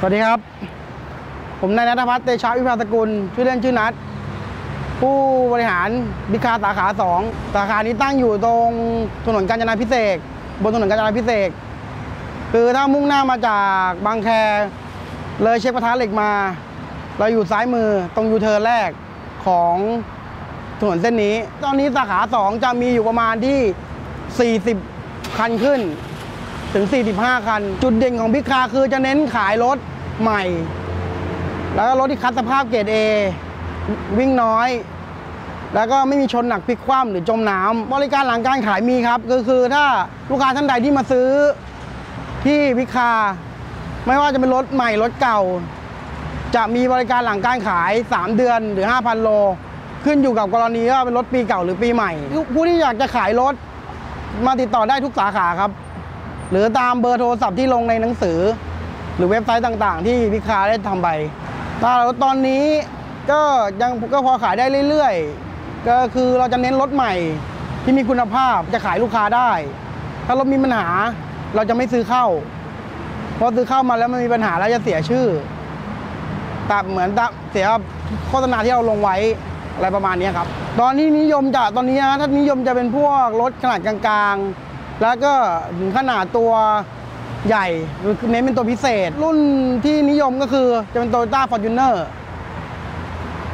สวัสดีครับ ผมนายนัทพัฒน์เตชะวิภาสกุล ชื่อเล่นชื่อนัท ผู้บริหารบิคาสาขา 2 สาขานี้ตั้งอยู่ตรงถนนกาญจนาพิเศษ บนถนนกาญจนาพิเศษ คือถ้ามุ่งหน้ามาจากบางแค เลยเช็คประทะเหล็กมา เราอยู่ซ้ายมือตรงยูเทิร์นแรกของถนนเส้นนี้ ตอนนี้สาขา 2 จะมีอยู่ประมาณที่ 40 คันขึ้น ถึง 45 คัน จุดเด่นของบิ๊กคาคือจะเน้นขายรถใหม่ แล้วก็รถที่คัดสภาพเกรด A วิ่งน้อย แล้วก็ไม่มีชนหนักพลิกคว่ำหรือจมน้ำบริการหลังการขายมีครับ ก็คือถ้าลูกค้าท่านใดที่มาซื้อที่บิ๊กคา ไม่ว่าจะเป็นรถใหม่รถเก่า จะมีบริการหลังการขาย 3 เดือนหรือ 5,000 โล ขึ้นอยู่กับกรณีว่าเป็นรถปีเก่าหรือปีใหม่ ผู้ที่อยากจะขายรถมาติดต่อได้ทุกสาขาครับ หรือตามเบอร์โทรศัพท์ที่ลงในหนังสือ หรือเว็บไซต์ต่างๆ ที่พิคาได้ทำไปถ้ารถตอนนี้ก็ยังก็พอขายได้เรื่อยๆ ก็คือเราจะเน้นรถใหม่ที่มีคุณภาพจะขายลูกค้าได้ ถ้ารถมีปัญหาเราจะไม่ซื้อเข้า เพราะซื้อเข้ามาแล้วมันมีปัญหาแล้วจะเสียชื่อแต่เหมือนเสียโฆษณาที่เราลงไว้อะไรประมาณนี้ครับ ตอนนี้นิยมจะตอนนี้นะถ้านิยมจะเป็นพวกรถขนาดกลางๆ แล้วก็ถึงขนาดตัวใหญ่หรือเน้นเป็นตัวพิเศษ รุ่นที่นิยมก็คือจะเป็น Toyota Fortuner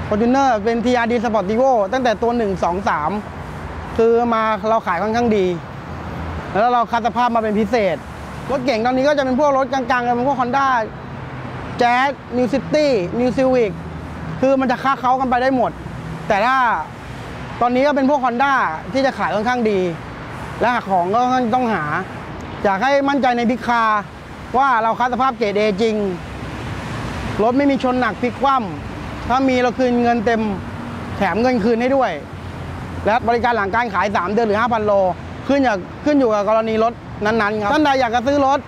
Fortuner เป็น TRD Sportivo ตั้งแต่ตัว 1 2 3 คือมาเราขายค่อนข้างดี แล้วเราคัดสภาพมาเป็นพิเศษ รถเก่งตอนนี้ก็จะเป็นพวกรถกลางๆเป็นพวก Honda Jazz New City New Civic คือมันจะค้าเขากันไปได้หมด แต่ถ้าตอนนี้ก็เป็นพวก Honda ที่จะขายค่อนข้างดี และหาของก็ต้องหา อยากให้มั่นใจในบิ๊กคาว่าเราคัดสภาพเกรดเอจริง รถไม่มีชนหนักพลิกคว่ำถ้ามีเราคืนเงินเต็มแถมเงินคืนให้ด้วย และบริการหลังการขาย 3 เดือนหรือ 5,000 โล ขึ้นอยู่ขึ้นอยู่กับกรณีรถนั้นๆครับท่านใดอยากจะซื้อรถ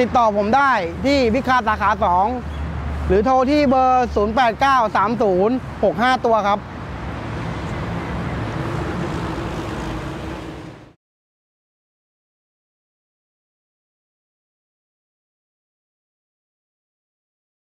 ติดต่อผมได้ที่พิคาสาขา 2 หรือโทรที่เบอร์ 089306 5 ตัวครับ